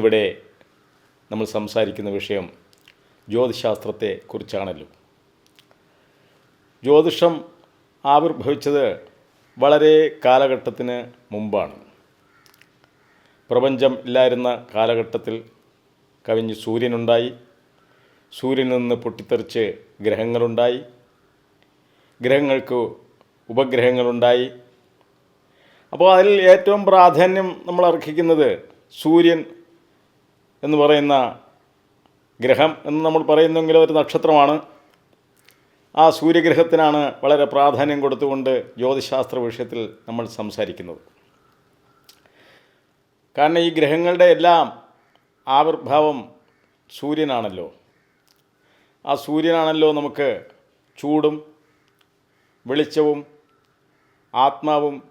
ഇന്നിവിടെ നമ്മൾ സംസാരിക്കുന്ന വിഷയം ജ്യോതിശാസ്ത്രത്തെ കുറിച്ചാണല്ലോ. ജ്യോതിഷം ആവിർഭവിച്ചത് വളരെ കാലഘട്ടത്തിന് മുമ്പാണ്. പ്രപഞ്ചം ഇല്ലായിരുന്ന കാലഘട്ടത്തിൽ കവിഞ്ഞ് സൂര്യനുണ്ടായി. സൂര്യനിൽ നിന്ന് പൊട്ടിത്തെറിച്ച് ഗ്രഹങ്ങളുണ്ടായി. ഗ്രഹങ്ങൾക്ക് ഉപഗ്രഹങ്ങളുണ്ടായി. അപ്പോൾ അതിൽ ഏറ്റവും പ്രാധാന്യം നമ്മൾ അർഹിക്കുന്നത് സൂര്യൻ എന്ന് പറയുന്ന ഗ്രഹം എന്ന് നമ്മൾ പറയുന്നെങ്കിൽ ഒരു നക്ഷത്രമാണ്. ആ സൂര്യഗ്രഹത്തിനാണ് വളരെ പ്രാധാന്യം കൊടുത്തുകൊണ്ട് ജ്യോതിശാസ്ത്ര വിഷയത്തിൽ നമ്മൾ സംസാരിക്കുന്നത്. കാരണം ഈ ഗ്രഹങ്ങളുടെ എല്ലാം ആവിർഭാവം സൂര്യനാണല്ലോ. ആ സൂര്യനാണല്ലോ നമുക്ക് ചൂടും വെളിച്ചവും ആത്മാവും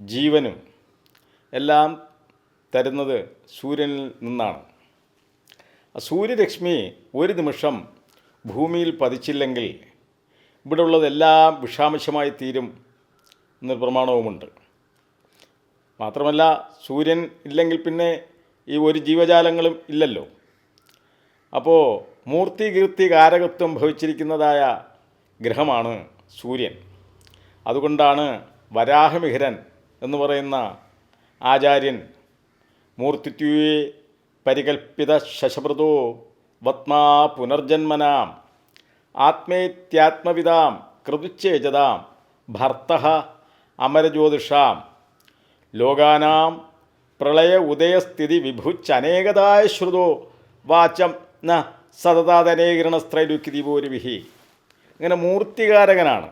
ജീവനും എല്ലാം തരുന്നത് സൂര്യനിൽ നിന്നാണ്. സൂര്യരശ്മി ഒരു നിമിഷം ഭൂമിയിൽ പതിച്ചില്ലെങ്കിൽ ഇവിടെ ഉള്ളതെല്ലാം വിഷാംശമായി തീരും എന്നൊരു പ്രമാണവുമുണ്ട്. മാത്രമല്ല സൂര്യൻ ഇല്ലെങ്കിൽ പിന്നെ ഈ ഒരു ജീവജാലങ്ങളും ഇല്ലല്ലോ. അപ്പോൾ മൂർത്തി കീർത്തി കാരകത്വം ഭവിച്ചിരിക്കുന്നതായ ഗ്രഹമാണ് സൂര്യൻ. അതുകൊണ്ടാണ് വരാഹമിഹിരൻ എന്ന് പറയുന്ന ആചാര്യൻ മൂർത്തിത്വേ പരികൽപ്പിത ശശഭൃതോ വത്മാ പുനർജന്മനാം. ആത്മേത്യാത്മവിതാം കൃതുച്ചേജതാം ഭർത്ത അമരജ്യോതിഷാം. ലോകാനാം പ്രളയ ഉദയസ്ഥിതി വിഭുച്ചനേകതായ ശ്രുതോ വാചം ന സതതാതനേകരണസ്ത്രൈലുക്കിതിപോരുവിഹി ഇങ്ങനെ മൂർത്തികാരകനാണ്.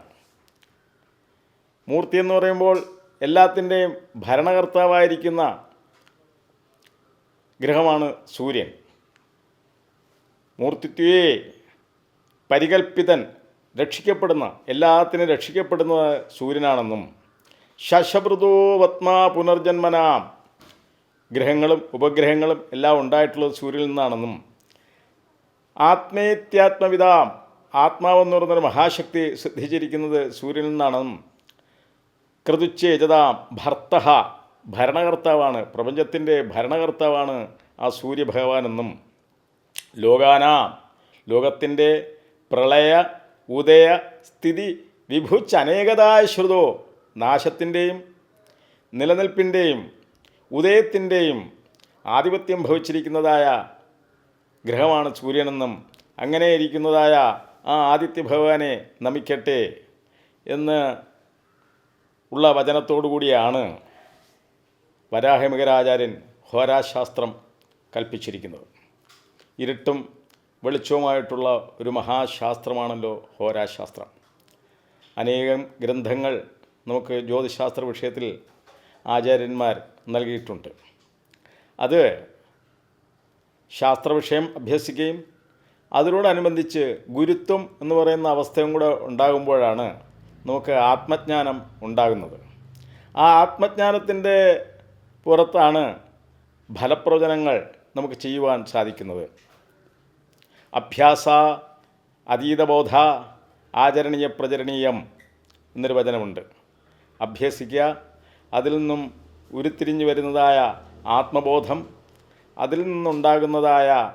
മൂർത്തി എന്ന് പറയുമ്പോൾ എല്ലാത്തിന്റെയും ഭരണകർത്താവായിരിക്കുന്ന ഗ്രഹമാണ് സൂര്യൻ. മൂർത്തിത്വേ പരികൽപ്പിതൻ രക്ഷിക്കപ്പെടുന്ന എല്ലാത്തിനും രക്ഷിക്കപ്പെടുന്ന സൂര്യനാണെന്നും ശശഭൃതോ വത്മാ പുനർജന്മനാം. ഗ്രഹങ്ങളും ഉപഗ്രഹങ്ങളും എല്ലാം ഉണ്ടായിട്ടുള്ളത് സൂര്യനിൽ നിന്നാണെന്നും ആത്മേത്യാത്മവിതാം ആത്മാവെന്ന് പറയുന്നൊരു മഹാശക്തി സിദ്ധിച്ചിരിക്കുന്നത് സൂര്യനിൽ നിന്നാണെന്നും കൃതുച്ചേജതാം ഭർത്ത ഭരണകർത്താവാണ് പ്രപഞ്ചത്തിന്റെ ഭരണകർത്താവാണ് ആ സൂര്യഭഗവാനെന്നും ലോകാന ലോകത്തിന്റെ പ്രളയ ഉദയ സ്ഥിതി വിഭുച്ചനേകതായ ശ്രുതോ നാശത്തിന്റെയും നിലനിൽപ്പിന്റെയും ഉദയത്തിന്റെയും ആധിപത്യം ഭവിച്ചിരിക്കുന്നതായ ഗ്രഹമാണ് സൂര്യനെന്നും അങ്ങനെ ഇരിക്കുന്നതായ ആ ആദിത്യ ഭഗവാനെ നമിക്കട്ടെ എന്ന് ഉള്ള വചനത്തോടു കൂടിയാണ് വരാഹമികരാചാര്യൻ ഹോരാശാസ്ത്രം കൽപ്പിച്ചിരിക്കുന്നത്. ഇരുട്ടും വെളിച്ചവുമായിട്ടുള്ള ഒരു മഹാശാസ്ത്രമാണല്ലോ ഹോരാശാസ്ത്രം. അനേകം ഗ്രന്ഥങ്ങൾ നമുക്ക് ജ്യോതിശാസ്ത്ര വിഷയത്തിൽ ആചാര്യന്മാർ നൽകിയിട്ടുണ്ട്. അത് ശാസ്ത്രവിഷയം അഭ്യസിക്കുകയും അതിനോടനുബന്ധിച്ച് ഗുരുത്വം എന്ന് പറയുന്ന അവസ്ഥയും കൂടെ ഉണ്ടാകുമ്പോഴാണ് നമുക്ക് ആത്മജ്ഞാനം ഉണ്ടാകുന്നത്. ആ ആത്മജ്ഞാനത്തിന്റെ പുറത്താണ് ഫലപ്രവചനങ്ങൾ നമുക്ക് ചെയ്യുവാൻ സാധിക്കുന്നത്. അഭ്യാസ അതീതബോധ ആചരണീയ പ്രചരണീയം എന്നൊരു വചനമുണ്ട്. അഭ്യസിക്കുക അതിൽ നിന്നും ഉരുത്തിരിഞ്ഞു വരുന്നതായ ആത്മബോധം അതിൽ നിന്നുണ്ടാകുന്നതായ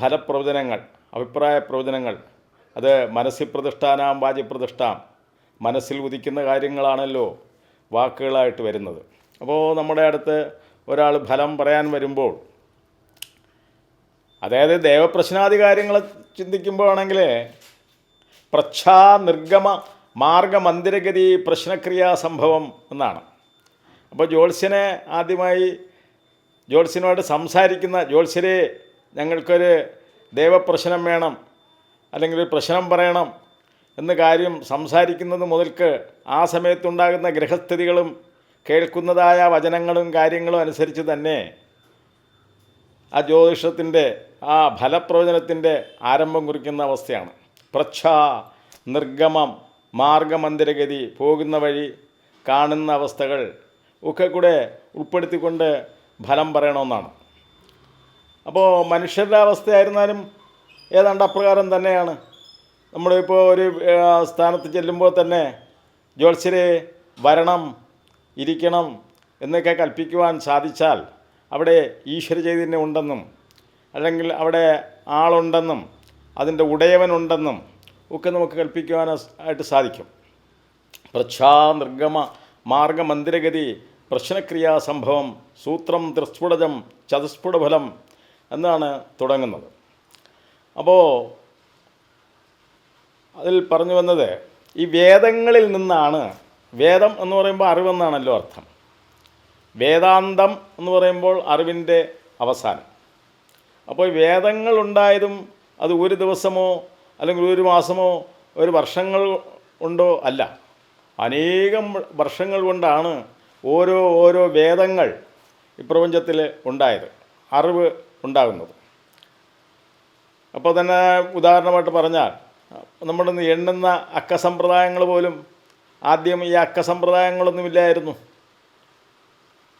ഫലപ്രവചനങ്ങൾ അഭിപ്രായ പ്രവചനങ്ങൾ അത് മനസ്സിൽ പ്രതിഷ്ഠാനാം വാചിപ്രതിഷ്ഠാം മനസ്സിൽ ഉദിക്കുന്ന കാര്യങ്ങളാണല്ലോ വാക്കുകളായിട്ട് വരുന്നത്. അപ്പോൾ നമ്മുടെ അടുത്ത് ഒരാൾ ഫലം പറയാൻ വരുമ്പോൾ അതായത് ദേവപ്രശ്നാദി കാര്യങ്ങൾ ചിന്തിക്കുമ്പോഴാണെങ്കിൽ പ്രച്ഛാ നിർഗമ മാർഗമന്ദിരഗതി പ്രശ്നക്രിയാ സംഭവം എന്നാണ്. അപ്പോൾ ജ്യോത്സ്യനെ ആദ്യമായി ജ്യോത്സ്യനോട് സംസാരിക്കുന്ന ജ്യോത്സ്യരെ ഞങ്ങൾക്കൊരു ദേവപ്രശ്നം വേണം അല്ലെങ്കിൽ ഒരു പ്രശ്നം പറയണം എന്ന കാര്യം സംസാരിക്കുന്നത് മുതൽക്ക് ആ സമയത്തുണ്ടാകുന്ന ഗ്രഹസ്ഥിതികളും കേൾക്കുന്നതായ വചനങ്ങളും കാര്യങ്ങളും അനുസരിച്ച് തന്നെ ആ ജ്യോതിഷത്തിന്റെ ആ ഫലപ്രവചനത്തിന്റെ ആരംഭം കുറിക്കുന്ന അവസ്ഥയാണ്. പ്രച്ഛ നിർഗമം മാർഗമന്ദിരഗതി പോകുന്ന വഴി കാണുന്ന അവസ്ഥകൾ ഒക്കെ കൂടെ ഉൾപ്പെടുത്തിക്കൊണ്ട് ഫലം പറയണമെന്നാണ്. അപ്പോൾ മനുഷ്യരുടെ അവസ്ഥയായിരുന്നാലും ഏതാണ്ട് അപ്രകാരം തന്നെയാണ്. നമ്മളിപ്പോൾ ഒരു സ്ഥാനത്ത് ചെല്ലുമ്പോൾ തന്നെ ജ്യോത്സ്യരെ വരണം ഇരിക്കണം എന്നൊക്കെ കൽപ്പിക്കുവാൻ സാധിച്ചാൽ അവിടെ ഈശ്വര ചൈതന്യം ഉണ്ടെന്നും അല്ലെങ്കിൽ അവിടെ ആളുണ്ടെന്നും അതിന്റെ ഉടയവനുണ്ടെന്നും ഒക്കെ നമുക്ക് കൽപ്പിക്കുവാൻ ആയിട്ട് സാധിക്കും. പ്രച്ഛാ നിർഗമ മാർഗമന്ദിരഗതി പ്രശ്നക്രിയാ സംഭവം സൂത്രം ത്രിസ്ഫുടജം ചതുസ്ഫുടഫലം എന്നാണ് തുടങ്ങുന്നത്. അപ്പോൾ അതിൽ പറഞ്ഞു വന്നത് ഈ വേദങ്ങളിൽ നിന്നാണ് വേദം എന്ന് പറയുമ്പോൾ അറിവെന്നാണല്ലോ അർത്ഥം. വേദാന്തം എന്ന് പറയുമ്പോൾ അറിവിന്റെ അവസാനം. അപ്പോൾ വേദങ്ങൾ ഉണ്ടായതും അത് ഒരു ദിവസമോ അല്ലെങ്കിൽ ഒരു മാസമോ ഒരു വർഷങ്ങൾ ഉണ്ടോ അല്ല. അനേകം വർഷങ്ങൾ കൊണ്ടാണ് ഓരോ ഓരോ വേദങ്ങൾ ഈ പ്രപഞ്ചത്തിൽ ഉണ്ടായത് അറിവ് ഉണ്ടാകുന്നത്. അപ്പോൾ തന്നെ ഉദാഹരണമായിട്ട് പറഞ്ഞാൽ നമ്മുടെ എണ്ണുന്ന അക്കസമ്പ്രദായങ്ങൾ പോലും ആദ്യം ഈ അക്ക സമ്പ്രദായങ്ങളൊന്നുമില്ലായിരുന്നു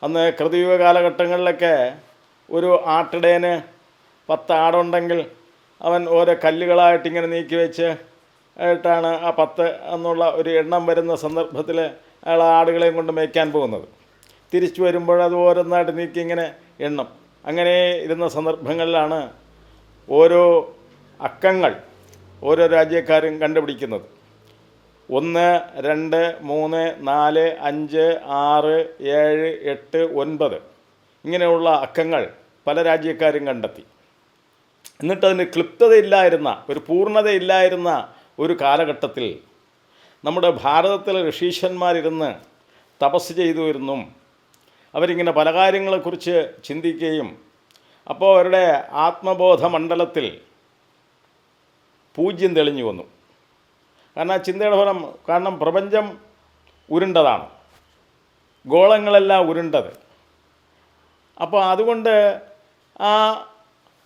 അന്ന് കൃതിയുഗ കാലഘട്ടങ്ങളിലൊക്കെ ഒരു ആട്ടിടേന് പത്ത് ആടുണ്ടെങ്കിൽ അവൻ ഓരോ കല്ലുകളായിട്ട് ഇങ്ങനെ നീക്കി വെച്ച് ആയിട്ടാണ് ആ പത്ത് എന്നുള്ള ഒരു എണ്ണം വരുന്ന സന്ദർഭത്തിൽ അയാൾ ആടുകളെയും കൊണ്ട് മേയ്ക്കാൻ പോകുന്നത്. തിരിച്ചു വരുമ്പോൾ അത് ഓരോന്നായിട്ട് നീക്കി ഇങ്ങനെ എണ്ണം. അങ്ങനെ ഇരുന്ന സന്ദർഭങ്ങളിലാണ് ഓരോ അക്കങ്ങൾ ഓരോ രാജ്യക്കാരും കണ്ടുപിടിക്കുന്നത്. ഒന്ന് രണ്ട് മൂന്ന് നാല് അഞ്ച് ആറ് ഏഴ് എട്ട് ഒൻപത്. ഇങ്ങനെയുള്ള അക്കങ്ങൾ പല രാജ്യക്കാരും കണ്ടെത്തി. എന്നിട്ട് അതിന് ക്ലിപ്തതയില്ലായിരുന്ന ഒരു പൂർണതയില്ലായിരുന്ന ഒരു കാലഘട്ടത്തിൽ നമ്മുടെ ഭാരതത്തിലെ ഋഷീശ്വന്മാരിരുന്ന് തപസ് ചെയ്തു വരുന്നു അവരിങ്ങനെ പല കാര്യങ്ങളെക്കുറിച്ച് ചിന്തിക്കുകയും അപ്പോൾ അവരുടെ ആത്മബോധ മണ്ഡലത്തിൽ പൂജ്യം തെളിഞ്ഞു വന്നു. കാരണം ആ ചിന്തയുടെ ഫലം കാരണം പ്രപഞ്ചം ഉരുണ്ടതാണ്. ഗോളങ്ങളെല്ലാം ഉരുണ്ടത്. അപ്പോൾ അതുകൊണ്ട് ആ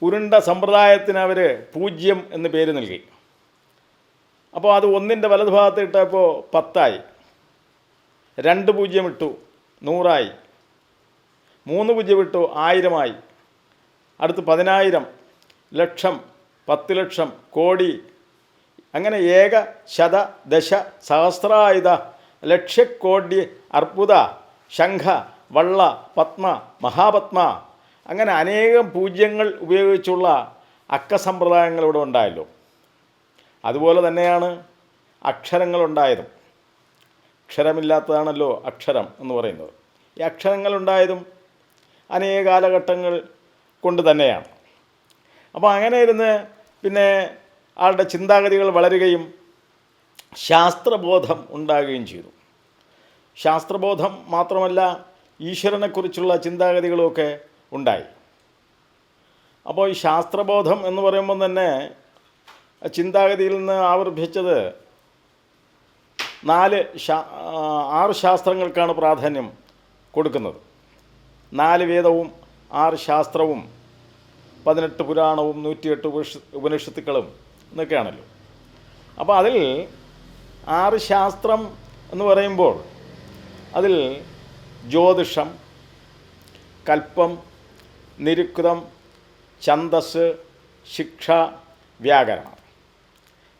ഉരുണ്ട സമ്പ്രദായത്തിന് അവർ പൂജ്യം എന്ന് പേര് നൽകി. അപ്പോൾ അത് ഒന്നിന്റെ വലതുഭാഗത്ത് ഇട്ടപ്പോൾ പത്തായി. രണ്ട് പൂജ്യം ഇട്ടു നൂറായി. മൂന്ന് പൂജ്യം ഇട്ടു ആയിരമായി. അടുത്ത് പതിനായിരം ലക്ഷം പത്ത് ലക്ഷം കോടി അങ്ങനെ ഏക ശത ദശ സഹസ്രായുധ ലക്ഷക്കോടി അർബുദ ശംഖ വള്ള പത്മ മഹാപത്മ. അങ്ങനെ അനേകം പൂജ്യങ്ങൾ ഉപയോഗിച്ചുള്ള അക്ക സമ്പ്രദായങ്ങൾ ഇവിടെ ഉണ്ടായല്ലോ. അതുപോലെ തന്നെയാണ് അക്ഷരങ്ങളുണ്ടായതും. അക്ഷരമില്ലാത്തതാണല്ലോ അക്ഷരം എന്ന് പറയുന്നത്. ഈ അക്ഷരങ്ങളുണ്ടായതും അനേക കാലഘട്ടങ്ങൾ കൊണ്ട് തന്നെയാണ്. അപ്പോൾ അങ്ങനെ ഇരുന്ന് പിന്നെ ആളുടെ ചിന്താഗതികൾ വളരുകയും ശാസ്ത്രബോധം ഉണ്ടാകുകയും ചെയ്തു. ശാസ്ത്രബോധം മാത്രമല്ല ഈശ്വരനെക്കുറിച്ചുള്ള ചിന്താഗതികളുമൊക്കെ ഉണ്ടായി. അപ്പോൾ ഈ ശാസ്ത്രബോധം എന്ന് പറയുമ്പോൾ തന്നെ ചിന്താഗതിയിൽ നിന്ന് ആവിർഭിച്ചത് നാല് ശാ ആറ് ശാസ്ത്രങ്ങൾക്കാണ് പ്രാധാന്യം കൊടുക്കുന്നത്. നാല് വേദവും ആറ് ശാസ്ത്രവും പതിനെട്ട് പുരാണവും നൂറ്റിയെട്ട് ഉപനിഷ ഉപനിഷത്തുക്കളും എന്നൊക്കെയാണല്ലോ. അപ്പോൾ അതിൽ ആറ് ശാസ്ത്രം എന്ന് പറയുമ്പോൾ അതിൽ ജ്യോതിഷം കൽപ്പം നിരുക്തം ഛന്തസ് ശിക്ഷ വ്യാകരണം.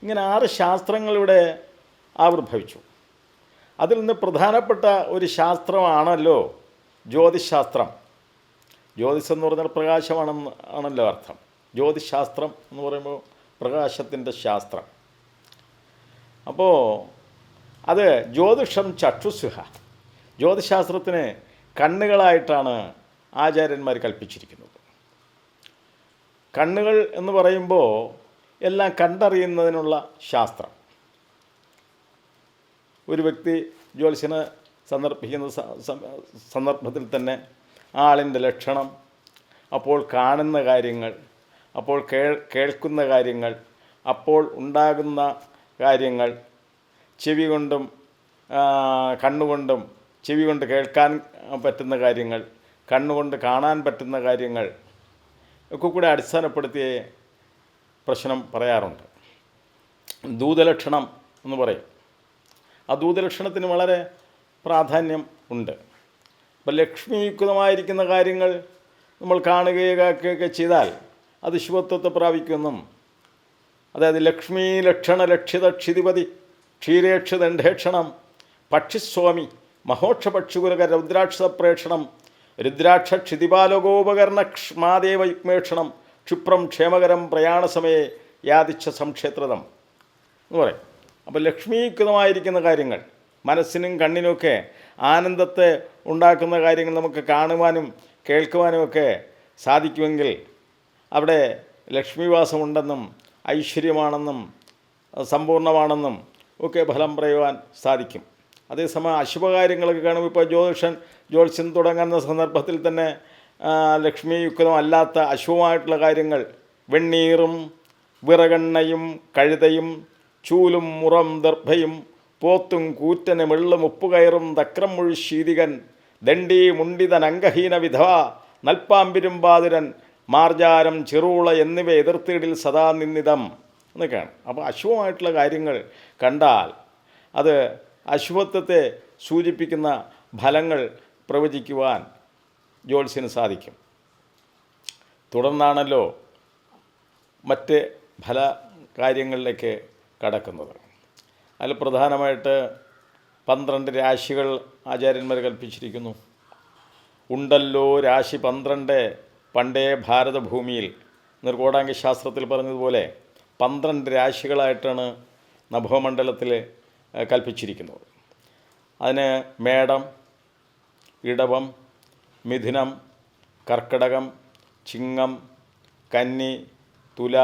ഇങ്ങനെ ആറ് ശാസ്ത്രങ്ങളിവിടെ ആവിർഭവിച്ചു. അതിൽ നിന്ന് പ്രധാനപ്പെട്ട ഒരു ശാസ്ത്രമാണല്ലോ ജ്യോതിശാസ്ത്രം. ജ്യോതിഷം എന്ന് പറഞ്ഞാൽ പ്രകാശമാണെന്ന് ആണല്ലോ അർത്ഥം. ജ്യോതിശാസ്ത്രം എന്ന് പറയുമ്പോൾ പ്രകാശത്തിന്റെ ശാസ്ത്രം. അപ്പോൾ അത് ജ്യോതിഷം ചക്ഷുസുഹ ജ്യോതിശാസ്ത്രത്തിന് കണ്ണുകളായിട്ടാണ് ആചാര്യന്മാർ കൽപ്പിച്ചിരിക്കുന്നത്. കണ്ണുകൾ എന്ന് പറയുമ്പോൾ എല്ലാം കണ്ടറിയുന്നതിനുള്ള ശാസ്ത്രം. ഒരു വ്യക്തി ജ്യോത്സ്യന് സന്ദർഭിക്കുന്ന സന്ദർഭത്തിൽ തന്നെ ആളിന്റെ ലക്ഷണം അപ്പോൾ കാണുന്ന കാര്യങ്ങൾ അപ്പോൾ കേൾ കേൾക്കുന്ന കാര്യങ്ങൾ അപ്പോൾ ഉണ്ടാകുന്ന കാര്യങ്ങൾ ചെവി കൊണ്ടും കണ്ണുകൊണ്ടും ചെവി കൊണ്ട് കേൾക്കാൻ പറ്റുന്ന കാര്യങ്ങൾ കണ്ണുകൊണ്ട് കാണാൻ പറ്റുന്ന കാര്യങ്ങൾ ഒക്കെ കൂടെ അടിസ്ഥാനപ്പെടുത്തിയ പ്രശ്നം പറയാറുണ്ട്. ദൂതലക്ഷണം എന്ന് പറയും. ആ ദൂതലക്ഷണത്തിന് വളരെ പ്രാധാന്യം ഉണ്ട്. അപ്പം ലക്ഷ്മിയുക്തമായിരിക്കുന്ന കാര്യങ്ങൾ നമ്മൾ കാണുകയോ കേൾക്കുകയൊക്കെ ചെയ്താൽ അത് ശിവത്വത്തെ പ്രാപിക്കുമെന്നും അതായത് ലക്ഷ്മി ലക്ഷണ ലക്ഷിത ക്ഷിതിപതി ക്ഷീരേക്ഷിതണ്ഠേക്ഷണം പക്ഷിസ്വാമി മഹോക്ഷ പക്ഷികുലക രുദ്രാക്ഷ പ്രേക്ഷണം രുദ്രാക്ഷ ക്ഷിതിപാലകോപകരണ ക്ഷ്മാദേവ യുഗ്മേക്ഷണം ക്ഷിപ്രം ക്ഷേമകരം പ്രയാണസമയെ യാതിച്ച സംക്ഷേത്രതം. എന്ന് പറയും. അപ്പോൾ ലക്ഷ്മീകൃതമായിരിക്കുന്ന കാര്യങ്ങൾ മനസ്സിനും കണ്ണിനുമൊക്കെ ആനന്ദത്തെ ഉണ്ടാക്കുന്ന കാര്യങ്ങൾ നമുക്ക് കാണുവാനും കേൾക്കുവാനുമൊക്കെ സാധിക്കുമെങ്കിൽ അവിടെ ലക്ഷ്മിവാസമുണ്ടെന്നും ഐശ്വര്യമാണെന്നും സമ്പൂർണമാണെന്നും ഒക്കെ ഫലം പറയുവാൻ സാധിക്കും. അതേസമയം അശുഭകാര്യങ്ങളൊക്കെ കാണുമ്പോൾ ഇപ്പോൾ ജ്യോതിഷൻ ജ്യോത്സ്യം തുടങ്ങുന്ന സന്ദർഭത്തിൽ തന്നെ ആ, ലക്ഷ്മിയുക്തമല്ലാത്ത അശുഭമായിട്ടുള്ള കാര്യങ്ങൾ വെണ്ണീറും വിറകെണ്ണയും കഴുതയും ചൂലും മുറം ദർഭയും പോത്തും കൂറ്റന് വെള്ളും ഉപ്പുകയറും തക്രം മുഴുശീതികൻ ദണ്ഡി മുണ്ടിതൻ അംഗഹീന വിധവ നൽപ്പാമ്പിരുമ്പാതിരൻ മാർജാരം ചെറുള എന്നിവ എതിർത്തിടിൽ സദാ നിന്നിതം എന്നൊക്കെയാണ്. അപ്പോൾ അശുഭമായിട്ടുള്ള കാര്യങ്ങൾ കണ്ടാൽ അത് അശുഭത്വത്തെ സൂചിപ്പിക്കുന്ന ഫലങ്ങൾ പ്രവചിക്കുവാൻ ജ്യോത്സ്യന് സാധിക്കും. തുടർന്നാണല്ലോ മറ്റ് ഫല കാര്യങ്ങളിലേക്ക് കടക്കുന്നത്. അതിൽ പ്രധാനമായിട്ട് പന്ത്രണ്ട് രാശികൾ ആചാര്യന്മാർ കൽപ്പിച്ചിരിക്കുന്നു. ഉണ്ടല്ലോ രാശി പന്ത്രണ്ട് പണ്ടേ ഭാരതഭൂമിയിൽ നിർക്കോടാംഗ ശാസ്ത്രത്തിൽ പറഞ്ഞതുപോലെ പന്ത്രണ്ട് രാശികളായിട്ടാണ് നഭോമണ്ഡലത്തിൽ കൽപ്പിച്ചിരിക്കുന്നത്. അതിന് മേടം ഇടവം മിഥുനം കർക്കിടകം ചിങ്ങം കന്നി തുല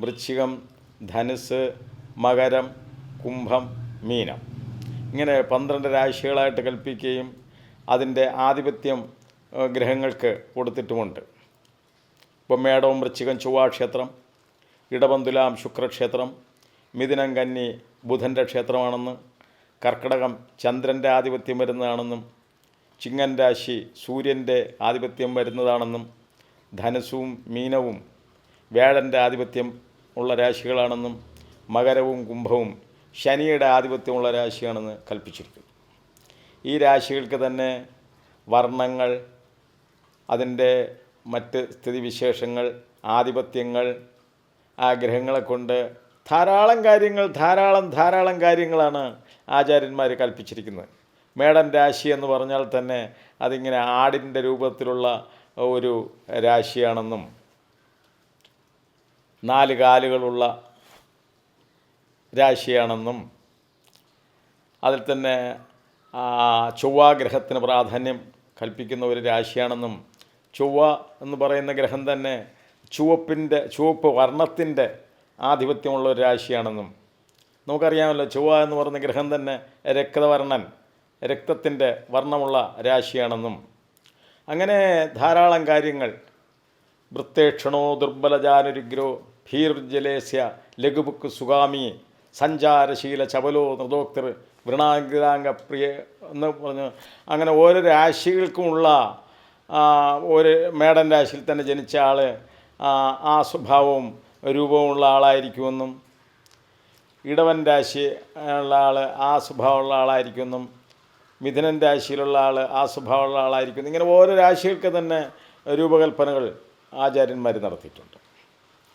വൃശ്ചികം ധനുസ് മകരം കുംഭം മീനം. ഇങ്ങനെ പന്ത്രണ്ട് രാശികളായിട്ട് കൽപ്പിക്കുകയും അതിന്റെ ആധിപത്യം ഗ്രഹങ്ങൾക്ക് കൊടുത്തിട്ടുമുണ്ട്. ഇപ്പം മേടവും വൃശ്ചികം ചൊവ്വാക്ഷേത്രം ഇടപന്തുലാം ശുക്രക്ഷേത്രം മിഥുനം കന്നി ബുധന്റെ ക്ഷേത്രമാണെന്ന് കർക്കിടകം ചന്ദ്രന്റെ ആധിപത്യം വരുന്നതാണെന്നും ചിങ്ങൻ രാശി സൂര്യന്റെ ആധിപത്യം വരുന്നതാണെന്നും ധനുസും മീനവും വ്യാഴന്റെ ആധിപത്യം ഉള്ള രാശികളാണെന്നും മകരവും കുംഭവും ശനിയുടെ ആധിപത്യമുള്ള രാശിയാണെന്ന് കൽപ്പിച്ചിരിക്കുന്നു. ഈ രാശികൾക്ക് തന്നെ വർണങ്ങൾ അതിന്റെ മറ്റ് സ്ഥിതിവിശേഷങ്ങൾ ആധിപത്യങ്ങൾ ആ ഗ്രഹങ്ങളെ കൊണ്ട് ധാരാളം കാര്യങ്ങൾ ധാരാളം ധാരാളം കാര്യങ്ങളാണ് ആചാര്യന്മാർ കൽപ്പിച്ചിരിക്കുന്നത്. മേടൻ രാശി എന്ന് പറഞ്ഞാൽ തന്നെ അതിങ്ങനെ ആടിന്റെ രൂപത്തിലുള്ള ഒരു രാശിയാണെന്നും നാല് കാലുകളുള്ള രാശിയാണെന്നും അതിൽ തന്നെ ചൊവ്വാഗ്രഹത്തിന് പ്രാധാന്യം കൽപ്പിക്കുന്ന ഒരു രാശിയാണെന്നും ചൊവ്വ എന്ന് പറയുന്ന ഗ്രഹം തന്നെ ചുവപ്പിന്റെ ചുവപ്പ് വർണത്തിന്റെ ആധിപത്യമുള്ള ഒരു രാശിയാണെന്നും നമുക്കറിയാമല്ലോ ചൊവ്വ എന്ന് പറയുന്ന ഗ്രഹം തന്നെ രക്തവർണൻ രക്തത്തിന്റെ വർണമുള്ള രാശിയാണെന്നും. അങ്ങനെ ധാരാളം കാര്യങ്ങൾ. വൃത്തേക്ഷണോ ദുർബലജാനുരുഗ്രോ ഭീർജലേസ്യ ലഘുബുക്ക് സുഗാമി സഞ്ചാരശീല ചപലോ നൃതോക്തർ വൃണാഗ്രാംഗ പ്രിയ എന്ന് പറഞ്ഞ് അങ്ങനെ ഓരോ രാശികൾക്കുമുള്ള ഒരു മേടൻ രാശിയിൽ തന്നെ ജനിച്ച ആൾ ആ സ്വഭാവവും രൂപവുമുള്ള ആളായിരിക്കുമെന്നും ഇടവൻ രാശി ഉള്ള ആൾ ആ സ്വഭാവമുള്ള ആളായിരിക്കുമെന്നും മിഥുനൻ രാശിയിലുള്ള ആൾ ആ സ്വഭാവമുള്ള ആളായിരിക്കും ഇങ്ങനെ ഓരോ രാശികൾക്ക് തന്നെ രൂപകൽപ്പനകൾ ആചാര്യന്മാർ നടത്തിയിട്ടുണ്ട്.